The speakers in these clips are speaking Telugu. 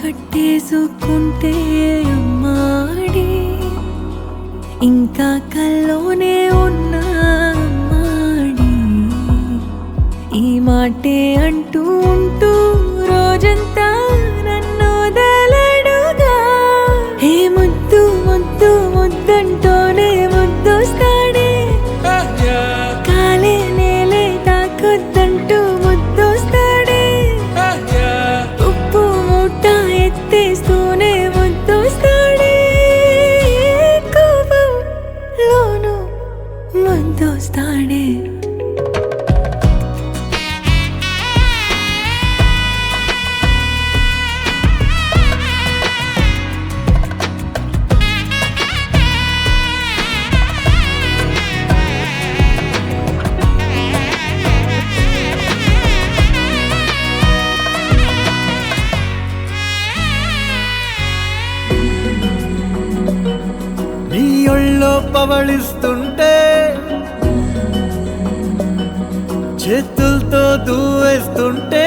కట్టేసుకుంటే అమ్మాడి ఇంకా కల్లోనే ఉన్నా అమ్మాడి. ఈ మాటే అంటూ ఉంటూ ఎత్తేస్తూనే ముద్దొస్తాడే కోపం లోను నీ గాలిలో పవళిస్తుంటే చేతులతో దూవేస్తుంటే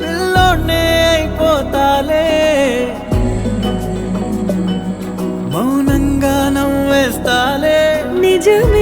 పిల్లోనే అయిపోతాలే. మౌనంగా నవ్వేస్తాలే. నిజమే.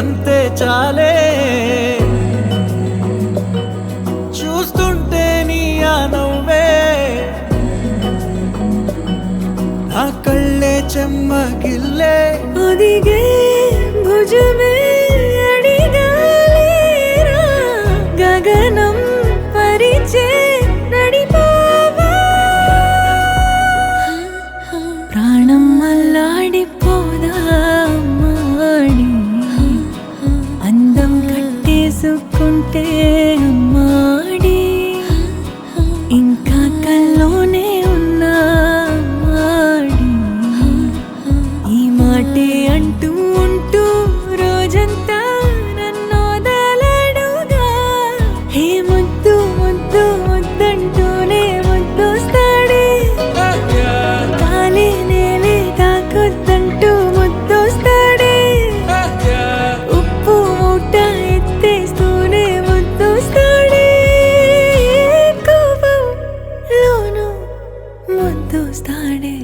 అంతే చాలే. చూస్తుంటే నీ ఆ నవ్వే. నా కళ్ళే చెమ్మగిల్లే ఒదిగే భుజమే అంటే అంటూ ఉంటూ రోజంతా నన్నోదాలడుగా హే ముద్దు ముద్దు ముద్దంటూనే ముద్దొస్తాడే. కాలే నేలే తాకొద్దంటూ ముద్దొస్తాడే. ఉప్పు మూట ఎత్తేస్తూనే ముద్దొస్తాడే. కోపం లోను ముద్దొస్తాడే.